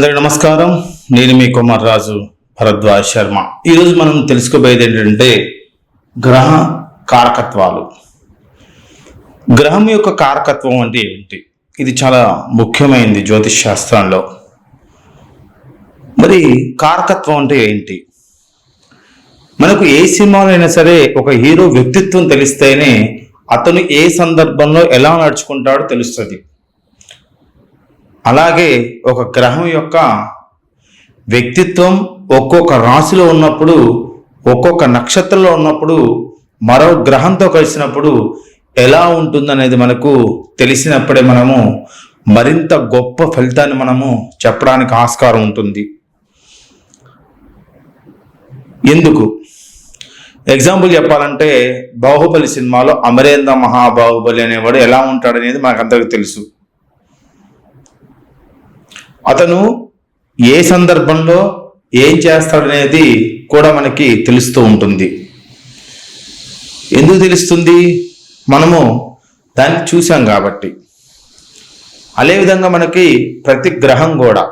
అందరికి నమస్కారం. నేను మీ కుమార్ రాజు భరద్వాజ్ శర్మ. ఈరోజు మనం తెలుసుకోబోయేది ఏంటంటే గ్రహ కారకత్వాలు. గ్రహం యొక్క కారకత్వం అంటే ఏంటి ఇది చాలా ముఖ్యమైనది జ్యోతిష్ శాస్త్రంలో. మరి కారకత్వం అంటే ఏంటి? మనకు ఏ సినిమాలో అయినా సరే ఒక హీరో వ్యక్తిత్వం తెలిస్తేనే అతను ఏ సందర్భంలో ఎలా నడుచుకుంటాడో తెలుస్తుంది. అలాగే ఒక గ్రహం యొక్క వ్యక్తిత్వం ఒక్కొక్క రాశిలో ఉన్నప్పుడు ఒక్కొక్క నక్షత్రంలో ఉన్నప్పుడు మరో గ్రహంతో కలిసినప్పుడు ఎలా ఉంటుందనేది మనకు తెలిసినప్పుడే మనము మరింత గొప్ప ఫలితాన్ని మనము చెప్పడానికి ఆస్కారం ఉంటుంది. ఎందుకు? ఎగ్జాంపుల్ చెప్పాలంటే బాహుబలి సినిమాలో అమరేంద్ర మహాబాహుబలి అనేవాడు ఎలా ఉంటాడనేది మనకు అందరికి తెలుసు. అతను ఏ సందర్భంలో ఏం చేస్తాడనేది కూడా మనకి తెలుస్తూ ఉంటుంది. ఎందుకు తెలుస్తుంది? మనము దాన్ని చూసాం కాబట్టి. అదేవిధంగా మనకి ప్రతి గ్రహం కూడా.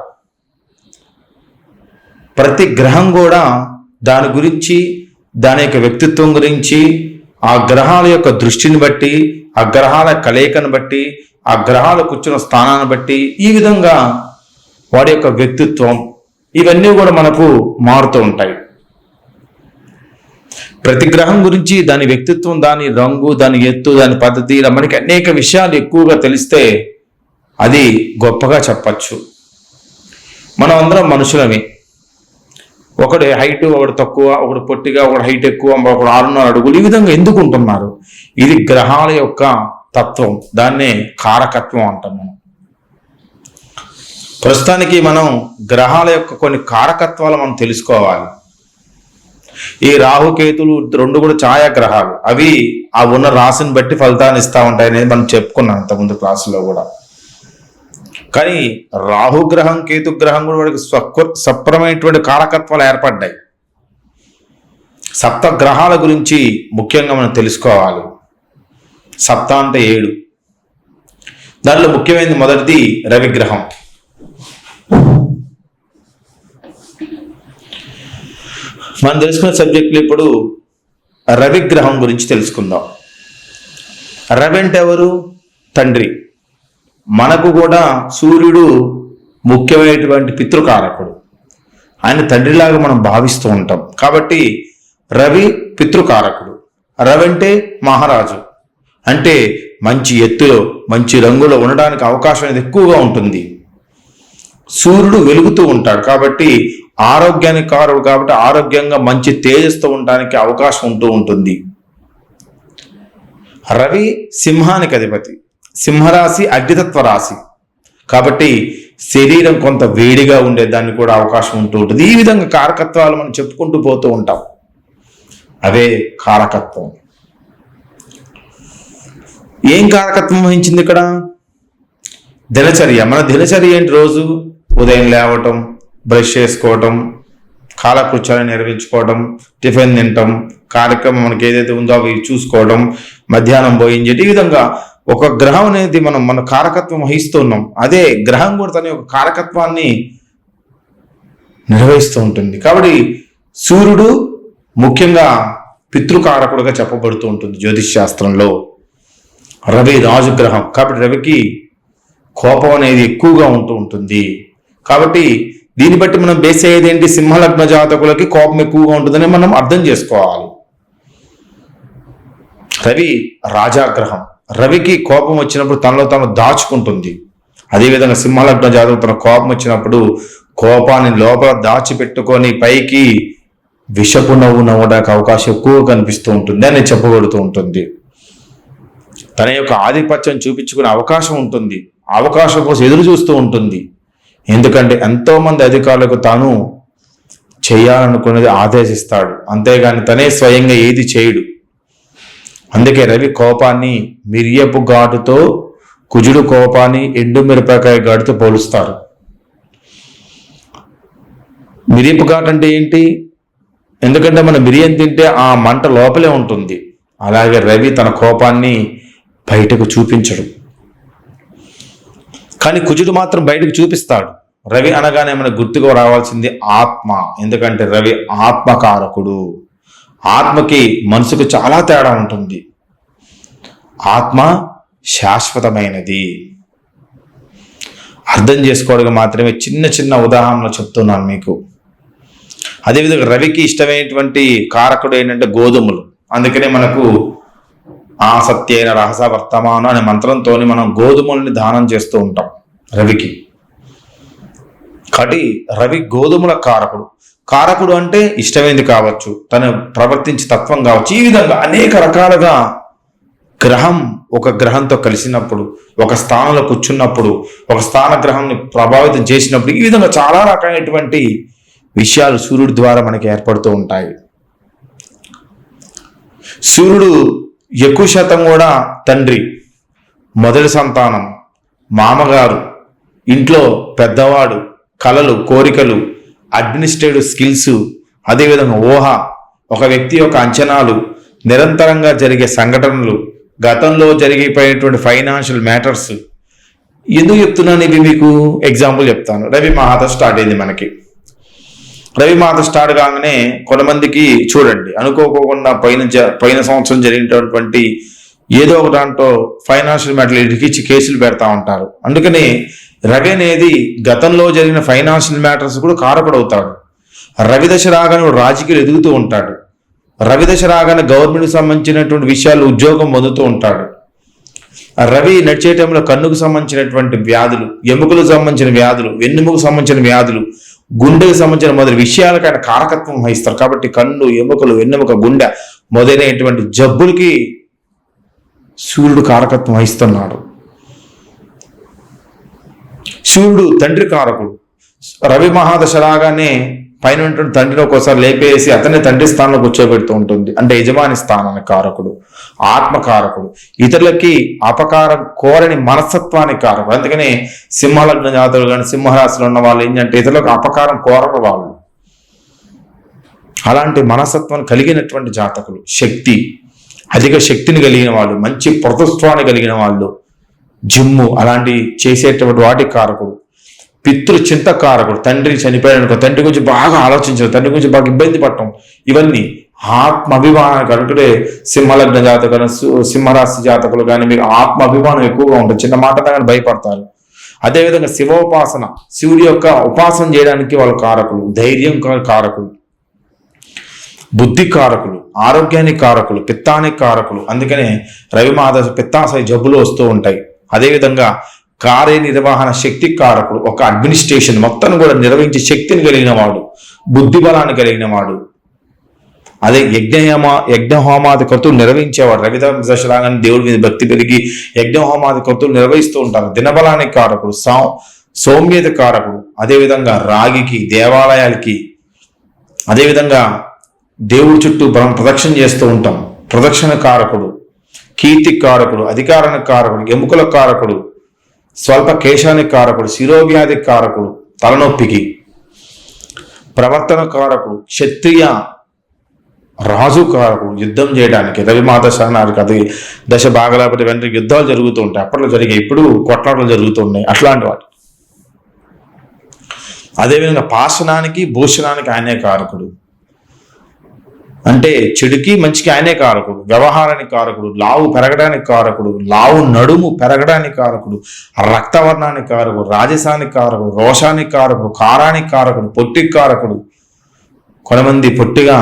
ప్రతి గ్రహం కూడా దాని గురించి దాని యొక్క వ్యక్తిత్వం గురించి ఆ గ్రహాల యొక్క దృష్టిని బట్టి ఆ గ్రహాల కలయికను బట్టి ఆ గ్రహాలు కూర్చున్న స్థానాన్ని బట్టి ఈ విధంగా వాడి యొక్క వ్యక్తిత్వం ఇవన్నీ కూడా మనకు మారుతూ ఉంటాయి. ప్రతి గ్రహం గురించి దాని వ్యక్తిత్వం దాని రంగు దాని ఎత్తు దాని పద్ధతి ఇలా మనకి అనేక విషయాలు ఎక్కువగా తెలిస్తే అది గొప్పగా చెప్పచ్చు. మనం అందరం మనుషులమే. ఒకడు హైట్ ఒకడు తక్కువ ఒకడు పొట్టిగా ఒకడు హైట్ ఎక్కువ ఒకడు ఆరున్నర అడుగులు ఈ విధంగా ఎందుకు ఉంటున్నారు? ఇది గ్రహాల యొక్క తత్వం దాన్నే కారకత్వం అంటాం మనం. ప్రస్తుతానికి మనం గ్రహాల యొక్క కొన్ని కారకత్వాలు మనం తెలుసుకోవాలి. ఈ రాహుకేతులు రెండు కూడా ఛాయాగ్రహాలు అవి ఆ ఉన్న రాశిని బట్టి ఫలితాన్ని ఇస్తా ఉంటాయి అనేది మనం చెప్పుకున్నాం ఇంతకుముందు క్లాసులో కూడా. కానీ రాహుగ్రహం కేతుగ్రహం కూడా వాడికి స్వక్వ సప్రమైనటువంటి కారకత్వాలు ఏర్పడ్డాయి. సప్త గ్రహాల గురించి ముఖ్యంగా మనం తెలుసుకోవాలి. సప్త అంటే ఏడు. దాంట్లో ముఖ్యమైనది మొదటిది రవిగ్రహం మనం తెలుసుకున్న సబ్జెక్టులు ఇప్పుడు రవిగ్రహం గురించి తెలుసుకుందాం. రవి అంటే ఎవరు? తండ్రి. మనకు కూడా సూర్యుడు ముఖ్యమైనటువంటి పితృకారకుడు. ఆయన తండ్రిలాగా మనం భావిస్తూ ఉంటాం. కాబట్టి రవి పితృకారకుడు. రవి అంటే మహారాజు. అంటే మంచి ఎత్తులో మంచి రంగులో ఉండడానికి అవకాశం అనేది ఎక్కువగా ఉంటుంది. సూర్యుడు వెలుగుతూ ఉంటాడు కాబట్టి ఆరోగ్యానికి కారుడు కాబట్టి ఆరోగ్యంగా మంచి తేజస్తో ఉండడానికి అవకాశం ఉంటూ ఉంటుంది. రవి సింహానికి అధిపతి. సింహరాశి అగ్నితత్వ రాశి. కాబట్టి శరీరం కొంత వేడిగా ఉండేదానికి కూడా అవకాశం ఉంటూ ఉంటుంది. ఈ విధంగా కారకత్వాలు మనం చెప్పుకుంటూ పోతూ ఉంటాం. అవే కారకత్వం. ఏం కారకత్వం వహించింది ఇక్కడ? దినచర్య. మన దినచర్య ఏంటి రోజు? ఉదయం లేవటం బ్రష్ చేసుకోవటం కాలకృత్యాలను నిర్వహించుకోవడం టిఫిన్ తినటం కార్యక్రమం మనకి ఏదైతే ఉందో అవి చూసుకోవడం మధ్యాహ్నం భోజనం ఈ విధంగా ఒక గ్రహం అనేది మనం మన కారకత్వం వహిస్తూ ఉన్నాం అదే గ్రహం కూడా తన యొక్క కారకత్వాన్ని నిర్వహిస్తూ ఉంటుంది. కాబట్టి సూర్యుడు ముఖ్యంగా పితృకారకుడుగా చెప్పబడుతూ ఉంటుంది జ్యోతిష్ శాస్త్రంలో. రవి రాజుగ్రహం. కాబట్టి రవికి కోపం అనేది ఎక్కువగా ఉంటూ ఉంటుంది. కాబట్టి దీన్ని బట్టి మనం బేస్ అయ్యేది ఏంటి సింహలగ్న జాతకులకి కోపం ఎక్కువగా ఉంటుందని మనం అర్థం చేసుకోవాలి. రవి రాజాగ్రహం. రవికి కోపం వచ్చినప్పుడు తనలో తను దాచుకుంటుంది. అదేవిధంగా సింహలగ్న జాతకు తన కోపం వచ్చినప్పుడు కోపాన్ని లోపల దాచిపెట్టుకొని పైకి విషపు నవ్వు నవ్వడానికి అవకాశం ఎక్కువ కనిపిస్తూ ఉంటుంది అని చెప్పబడుతూ ఉంటుంది. తన యొక్క ఆధిపత్యం చూపించుకునే అవకాశం ఉంటుంది. అవకాశం కోసం ఎదురు చూస్తూ ఉంటుంది. ఎందుకంటే ఎంతోమంది అధికారులకు తాను చేయాలనుకున్నది ఆదేశిస్తాడు. అంతేగాని తనే స్వయంగా ఏది చేయడు. అందుకే రవి కోపాన్ని మిరియపు ఘాటుతో కుజుడు కోపాన్ని ఎండు మిరపకాయ ఘాటుతో పోలుస్తారు. మిరియపు ఘాటు అంటే ఏంటి? ఎందుకంటే మనం మిరియం తింటే ఆ మంట లోపలే ఉంటుంది. అలాగే రవి తన కోపాన్ని బయటకు చూపించడు. కానీ కుజుడు మాత్రం బయటకు చూపిస్తాడు. రవి అనగానే మనకు గుర్తుకు రావాల్సింది ఆత్మ. ఎందుకంటే రవి ఆత్మకారకుడు. ఆత్మకి మనసుకు చాలా తేడా ఉంటుంది. ఆత్మ శాశ్వతమైనది. అర్థం చేసుకోవడానికి మాత్రమే చిన్న చిన్న ఉదాహరణలు చెప్తున్నాను మీకు. అదేవిధంగా రవికి ఇష్టమైనటువంటి కారకుడు ఏంటంటే గోధుమలు. అందుకనే మనకు ఆ సత్యైన రహస వర్తమానం అనే మంత్రంతో మనం గోధుమల్ని దానం చేస్తూ ఉంటాం. రవికి. కాబట్టి రవి గోధుమల కారకుడు. కారకుడు అంటే ఇష్టమైంది కావచ్చు తను ప్రవర్తించే తత్వం కావచ్చు ఈ విధంగా అనేక రకాలుగా గ్రహం ఒక గ్రహంతో కలిసినప్పుడు ఒక స్థానంలో కూర్చున్నప్పుడు ఒక స్థాన గ్రహాన్ని ప్రభావితం చేసినప్పుడు ఈ విధంగా చాలా రకమైనటువంటి విషయాలు సూర్యుడి ద్వారా మనకి ఏర్పడుతూ ఉంటాయి. సూర్యుడు ఎక్కువ శాతం కూడా తండ్రి మొదటి సంతానం మామగారు ఇంట్లో పెద్దవాడు కళలు కోరికలు అడ్మినిస్ట్రేటివ్ స్కిల్స్ అదేవిధంగా ఊహ ఒక వ్యక్తి యొక్క అంచనాలు నిరంతరంగా జరిగే సంఘటనలు గతంలో జరిగిపోయినటువంటి ఫైనాన్షియల్ మ్యాటర్స్ ఎందుకు చెప్తున్నాను ఇవి మీకు ఎగ్జాంపుల్ చెప్తాను. రవి మహాత స్టార్ట్ అయింది మనకి. రవి మాత స్టార్ట్ కాగానే కొంతమందికి చూడండి అనుకోకుండా పైన జ- సంవత్సరం జరిగినటువంటి ఏదో ఒక దాంట్లో ఫైనాన్షియల్ మ్యాటర్లు ఇరికిచ్చి కేసులు పెడతా ఉంటారు. అందుకని రవి అనేది గతంలో జరిగిన ఫైనాన్షియల్ మ్యాటర్స్ కూడా కారపడవుతాడు రవి దశ రాగానే రాజకీయాలు ఎదుగుతూ ఉంటాడు. రవి దశ రాగానే గవర్నమెంట్కి సంబంధించినటువంటి విషయాలు ఉద్యోగం పొందుతూ ఉంటాడు. రవి నడిచే టైంలో కన్నుకు సంబంధించినటువంటి వ్యాధులు ఎముకలకు సంబంధించిన వ్యాధులు వెన్నుముకు సంబంధించిన వ్యాధులు గుండెకు సంబంధించిన మొదటి విషయాలకు ఆయన కారకత్వం వహిస్తారు. కాబట్టి కన్ను ఎముకలు వెన్నెముక గుండె మొదలైనటువంటి జబ్బులకి సూర్యుడు కారకత్వం వహిస్తున్నాడు. శివుడు తండ్రి కారకుడు. రవి మహాదశ రాగానే పైన ఉంటున్న తండ్రిని ఒక్కోసారి లేపేసి అతన్ని తండ్రి స్థానంలో కూర్చోబెడుతూ ఉంటుంది. అంటే యజమాని స్థానాన్ని కారకుడు ఆత్మకారకుడు ఇతరులకి అపకారం కోరని మనస్తత్వానికి కారకుడు. అందుకనే సింహలగ్న జాతకులు కానీ సింహరాశిలో ఉన్న వాళ్ళు ఏంటంటే ఇతరులకు అపకారం కోరరు వాళ్ళు. అలాంటి మనస్తత్వం కలిగినటువంటి జాతకులు శక్తి అధిక శక్తిని కలిగిన వాళ్ళు మంచి ప్రతుత్వాన్ని కలిగిన వాళ్ళు జిమ్ము అలాంటి చేసేటువంటి వాటి కారకుడు. పితృ చింత కారకుడు తండ్రి చనిపోయాడు తండ్రి గురించి బాగా ఆలోచించడం తండ్రి గురించి బాగా ఇబ్బంది పడటం ఇవన్నీ ఆత్మ అభిమానానికి అనుకుంటే సింహలగ్న జాతకులు సింహరాశి జాతకులు కానీ మీకు ఆత్మ అభిమానం ఎక్కువగా ఉంటుంది. చిన్న మాట కానీ భయపడతారు. అదేవిధంగా శివోపాసన. శివుడి యొక్క ఉపాసన చేయడానికి వాళ్ళు కారకులు. ధైర్యం కారకులు. బుద్ధి కారకులు. ఆరోగ్యానికి కారకులు. పిత్తానికి కారకులు. అందుకనే రవిమాద పిత్తాశయ జబ్బులు వస్తూ ఉంటాయి. అదేవిధంగా కార్యనిర్వహణ శక్తి కారకుడు ఒక అడ్మినిస్ట్రేషన్ మొత్తం కూడా నిర్వహించే శక్తిని కలిగిన వాడు బుద్ధిబలాన్ని కలిగిన వాడు. అదే యజ్ఞయమ యజ్ఞహోమాది కృతులు నిర్వహించేవాడు రవిత దశలాగానే దేవుడి మీద భక్తి పెరిగి యజ్ఞహోమాది కృతులు నిర్వహిస్తూ ఉంటారు. దినబలానికి కారకుడు సౌ సౌమ్యత కారకుడు అదేవిధంగా రాగికి దేవాలయాలకి అదేవిధంగా దేవుడి చుట్టూ మనం ప్రదక్షిణ చేస్తూ ఉంటాం. ప్రదక్షిణ కారకుడు. కీర్తి కారకుడు అధికారానికి కారకుడు ఎముకల కారకుడు స్వల్ప కేశానికి కారకుడు శిరోవ్యాధి కారకుడు తలనొప్పికి ప్రవర్తన కారకుడు క్షత్రియ రాజు కారకుడు యుద్ధం చేయడానికి రవిమాత సహనానికి అది దశ బాగలేకపోతే వెంటనే యుద్ధాలు జరుగుతూ ఉంటాయి. అప్పట్లో జరిగే ఇప్పుడు కొట్లాటలు జరుగుతూ ఉన్నాయి. అట్లాంటి వాటి. అదేవిధంగా పాషణానికి భూషణానికి ఆయనే కారకుడు. అంటే చెడుకి మంచికి ఆయనే కారకుడు వ్యవహారానికి కారకుడు లావు పెరగడానికి కారకుడు లావు నడుము పెరగడానికి కారకుడు రక్తవర్ణానికి కారకుడు రాజసానికి కారకుడు రోషానికి కారకుడు కారానికి కారకుడు పొట్టికి కారకుడు. కొంతమంది పొట్టిగా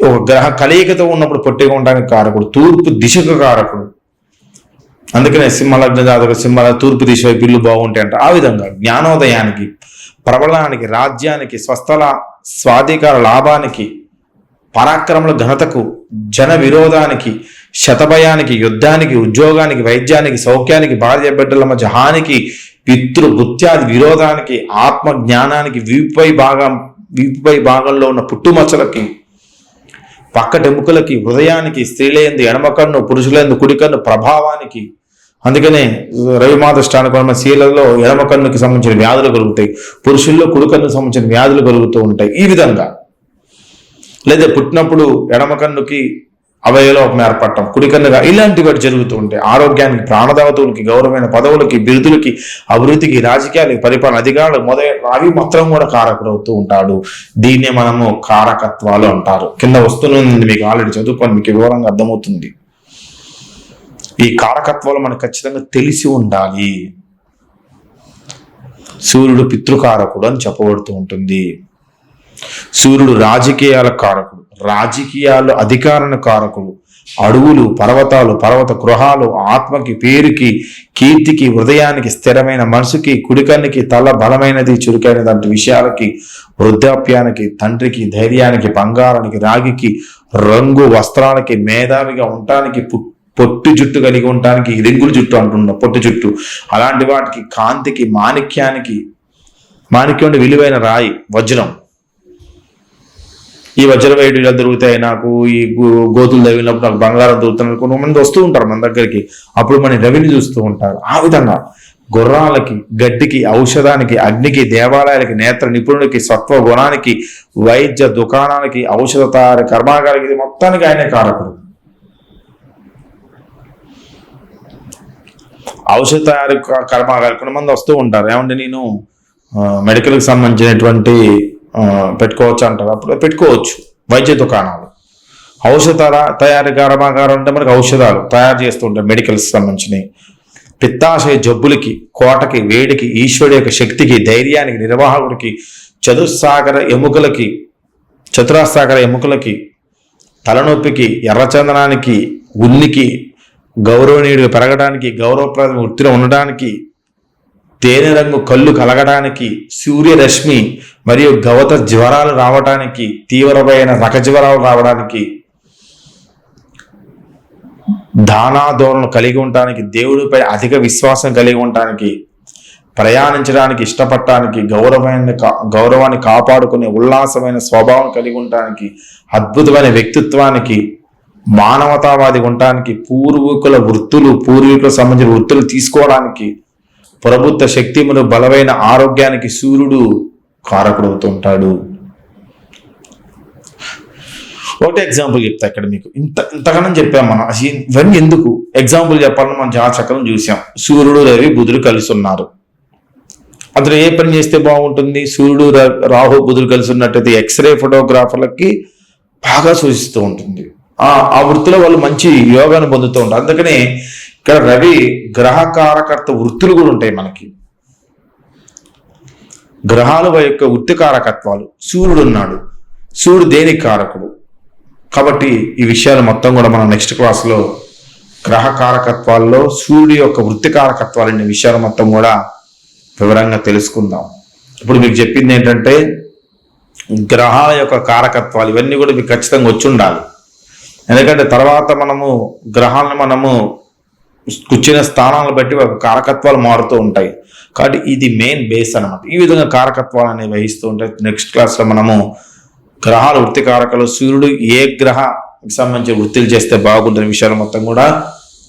ఒక గ్రహ కలయికతో ఉన్నప్పుడు పొట్టిగా ఉండడానికి కారకుడు తూర్పు దిశకు కారకుడు. అందుకనే సింహలగ్న జాతక సింహల తూర్పు దిశ బిల్లు బాగుంటాయి అంట ఆ విధంగా జ్ఞానోదయానికి ప్రబలానికి రాజ్యానికి స్వస్థల స్వాధికార లాభానికి పరాక్రమల ఘనతకు జన విరోధానికి శతభయానికి యుద్ధానికి ఉద్యోగానికి వైద్యానికి సౌఖ్యానికి భార్య బిడ్డల మధ్య హానికి పితృ గుత్యాది విరోధానికి ఆత్మ జ్ఞానానికి వీపుపై భాగం వీపుపై భాగంలో ఉన్న పుట్టుమచ్చలకి పక్కటెముకలకి హృదయానికి స్త్రీలేందు ఎడమ కన్ను పురుషులేందు కుడికన్ను ప్రభావానికి. అందుకనే రవిమాత స్టానకొన్న స్త్రీలలో ఎడమ కన్నుకి సంబంధించిన వ్యాధులు కలుగుతాయి. పురుషుల్లో కుడికన్నుకు సంబంధించిన వ్యాధులు కలుగుతూ ఉంటాయి. ఈ విధంగా లేదా పుట్టినప్పుడు ఎడమ కన్నుకి అవయలోపం ఏర్పడటం కుడికన్నుగా ఇలాంటివి వాటి జరుగుతూ ఉంటాయి ఆరోగ్యానికి ప్రాణదావతులకి గౌరవమైన పదవులకి బిరుదులకి అభివృద్ధికి రాజకీయాలకి పరిపాలన అధికారులు మొదలైన అవి మాత్రం కూడా కారకుడవుతూ ఉంటాడు. దీన్నే మనము కారకత్వాలు అంటారు. కింద వస్తున్నది మీకు ఆల్రెడీ చదువుకొని మీకు వివరంగా అర్థమవుతుంది. ఈ కారకత్వాలు మనకు ఖచ్చితంగా తెలిసి ఉండాలి. సూర్యుడు పితృకారకుడు అని చెప్పబడుతూ ఉంటుంది. సూర్యుడు రాజకీయాల కారకుడు రాజకీయాలు అధికారణ కారకుడు. అడవులు పర్వతాలు పర్వత గృహాలు ఆత్మకి పేరుకి కీర్తికి హృదయానికి స్థిరమైన మనసుకి కుడికన్నికి తల బలమైనది చురుకైనది వంటి విషయాలకి వృద్ధాప్యానికి తండ్రికి ధైర్యానికి బంగారానికి రాగికి రంగు వస్త్రాలకి మేధావిగా ఉండటానికి పొట్టు జుట్టు కలిగి ఉండటానికి రింగుల జుట్టు అంటున్నాం పొట్టు జుట్టు. అలాంటి వాటికి కాంతికి మాణిక్యానికి మాణిక్యం విలువైన రాయి వజ్రం. ఈ వజ్రవేయుడు ఇలా దొరుకుతాయి నాకు ఈ గో- గోతులు తగిలినప్పుడు నాకు బంగారం దొరుకుతున్నారు కొంతమంది వస్తూ ఉంటారు మన దగ్గరికి. అప్పుడు మన రవిని చూస్తూ ఉంటారు. ఆ విధంగా గుర్రాలకి గడ్డికి ఔషధానికి అగ్నికి దేవాలయాలకి నేత్ర నిపుణులకి సత్వ గుణానికి వైద్య దుకాణానికి ఔషధ తయారీ కర్మాగారికి ఇది మొత్తానికి ఆయనే కారకుడు. ఔషధ తయారు క- కర్మాగారాలు కొంతమంది వస్తూ ఉంటారు. ఏమంటే నేను మెడికల్కి సంబంధించినటువంటి పెట్టుకోవచ్చు అంటారు. అప్పుడు పెట్టుకోవచ్చు. వైద్య దుకాణాలు. ఔషధ తయారీ కర్మాగారం అంటే మనకి ఔషధాలు తయారు చేస్తుంటాయి మెడికల్స్ సంబంధించినవి. పిత్తాశయ జబ్బులకి కోటకి వేడికి ఈశ్వరుడి యొక్క శక్తికి ధైర్యానికి నిర్వాహకుడికి చతుస్సాగర ఎముకలకి చతురాసాగర ఎముకలకి తలనొప్పికి ఎర్రచందనానికి ఉన్నికి గౌరవనీయుడిగా పెరగడానికి గౌరవప్రదం వృత్తిలో ఉండడానికి తేనె రంగు కళ్ళు కలగడానికి సూర్యరశ్మి మరియు గవత జ్వరాలు రావడానికి తీవ్రమైన రక జ్వరాలు రావడానికి దానాదోరణలు కలిగి ఉండటానికి దేవుడిపై అధిక విశ్వాసం కలిగి ఉండటానికి ప్రయాణించడానికి ఇష్టపడటానికి గౌరవమైన కా- గౌరవాన్ని కాపాడుకునే ఉల్లాసమైన స్వభావం కలిగి ఉండటానికి అద్భుతమైన వ్యక్తిత్వానికి మానవతావాది ఉండటానికి పూర్వీకుల వృత్తులు పూర్వీకులకు సంబంధించిన వృత్తులు తీసుకోవడానికి ప్రభుత్వ శక్తిములు బలమైన ఆరోగ్యానికి సూర్యుడు కారకుడవుతుంటాడు. ఒకటి ఎగ్జాంపుల్ చెప్తా ఇక్కడ మీకు. ఇంత ఇంతగానం చెప్పాం మనం. ఇవన్నీ ఎందుకు? ఎగ్జాంపుల్ చెప్పాలని మనం చాలా చక్కగా చూసాం. సూర్యుడు రవి బుధుడు కలిసి ఉన్నారు అతను ఏ పని చేస్తే బాగుంటుంది? సూర్యుడు ర- రాహు బుధుడు కలిసి ఉన్నట్టయితే ఎక్స్రే ఫోటోగ్రాఫర్లకి బాగా సూచిస్తూ ఉంటుంది. ఆ వృత్తిలో వాళ్ళు మంచి యోగాను పొందుతూ ఉంటారు. అందుకనే ఇక్కడ రవి గ్రహకారకర్త వృత్తులు కూడా ఉంటాయి మనకి. గ్రహాలు యొక్క వృత్తి కారకత్వాలు. సూర్యుడు ఉన్నాడు. సూర్యుడు దేనికి కారకుడు? కాబట్టి ఈ విషయాలు మొత్తం కూడా మనం నెక్స్ట్ క్లాస్లో గ్రహ కారకత్వాల్లో సూర్యుడి యొక్క వృత్తి కారకత్వాలు అనే విషయాలు మొత్తం కూడా వివరంగా తెలుసుకుందాం. ఇప్పుడు మీకు చెప్పింది ఏంటంటే గ్రహాల యొక్క కారకత్వాలు ఇవన్నీ కూడా మీకు ఖచ్చితంగా వచ్చి ఉండాలి. ఎందుకంటే తర్వాత మనము గ్రహాలను మనము కూర్చున్న స్థానాలను బట్టి కారకత్వాలు మారుతూ ఉంటాయి. కాబట్టి ఇది మెయిన్ బేస్ అన్నమాట. ఈ విధంగా కారకత్వాలు అనేవి వహిస్తూ ఉంటాయి నెక్స్ట్ క్లాస్లో మనము గ్రహాల వృత్తి కారకాలు సూర్యుడు ఏ గ్రహకి సంబంధించిన వృత్తులు చేస్తే బాగుంటున్న విషయాలు మొత్తం కూడా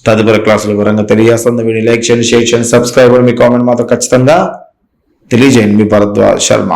తదుపరి క్లాసులు వివరంగా తెలియజేస్తుంది వీడియో లైక్ చేయండి షేర్ చేయండి సబ్స్క్రైబ్ మీ కామెంట్ మాత్రం ఖచ్చితంగా తెలియజేయండి. మీ భరద్వాజ్ శర్మ.